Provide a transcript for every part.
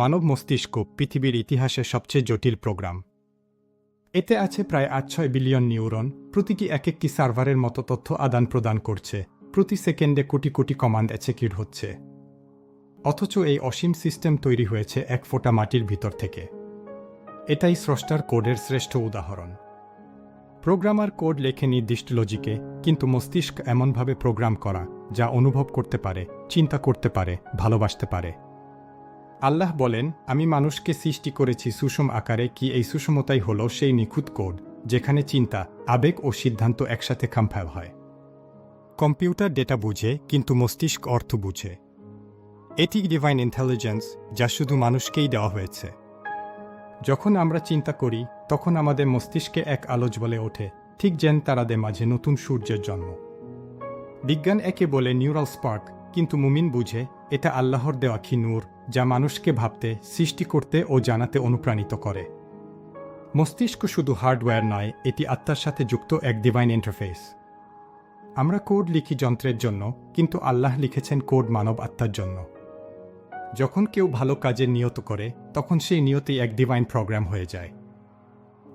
মানব মস্তিষ্ক পৃথিবীর ইতিহাসে সবচেয়ে জটিল প্রোগ্রাম। এতে আছে প্রায় আট ছয় বিলিয়ন নিউরন, প্রতিটি এক একটি সার্ভারের মতো তথ্য আদান প্রদান করছে, প্রতি সেকেন্ডে কোটি কোটি কমান্ড এক্সিকিউট হচ্ছে। অথচ এই অসীম সিস্টেম তৈরি হয়েছে এক ফোঁটা মাটির ভিতর থেকে। এটাই স্রষ্টার কোডের শ্রেষ্ঠ উদাহরণ। প্রোগ্রামার কোড লেখে নির্দিষ্ট লজিকে কিন্তু মস্তিষ্ক এমনভাবে প্রোগ্রাম করা, যা অনুভব করতে পারে, চিন্তা করতে পারে, ভালোবাসতে পারে। আল্লাহ বলেন, আমি মানুষকে সৃষ্টি করেছি সুষম আকারে, কি এই সুষমতাই হল সেই নিখুঁত কোড, যেখানে চিন্তা, আবেগ ও সিদ্ধান্ত একসাথে কম্পাইল হয়। কম্পিউটার ডেটা বুঝে, কিন্তু মস্তিষ্ক অর্থ বুঝে। এটি ডিভাইন ইন্টেলিজেন্স, যা শুধু মানুষকেই দেওয়া হয়েছে। যখন আমরা চিন্তা করি, তখন আমাদের মস্তিষ্কে এক আলোচ বলে ওঠে, ঠিক যেন তারাদের মাঝে নতুন সূর্যের জন্ম। বিজ্ঞান একে বলে নিউরাল স্পার্ক, কিন্তু মুমিন বুঝে, এটা আল্লাহর দেওয়া কি নূর যা মানুষকে ভাবতে, সৃষ্টি করতে ও জানাতে অনুপ্রাণিত করে। মস্তিষ্ক শুধু হার্ডওয়্যার নয়, এটি আত্মার সাথে যুক্ত এক ডিভাইন ইন্টারফেস আমরা কোড লিখি যন্ত্রের জন্য, কিন্তু আল্লাহ লিখেছেন কোড মানব আত্মার জন্য। যখন কেউ ভালো কাজে নিয়ত করে, তখন সেই নিয়তেই এক ডিভাইন প্রোগ্রাম হয়ে যায়।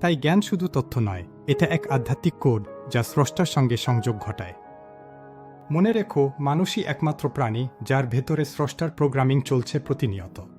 তাই জ্ঞান শুধু তথ্য নয়, এটা এক আধ্যাত্মিক কোড যা স্রষ্টার সঙ্গে সংযোগ ঘটায়। মনে রেখো মানুষই একমাত্র প্রাণী যার ভেতরে স্রষ্টার প্রোগ্রামিং চলছে প্রতিনিয়ত।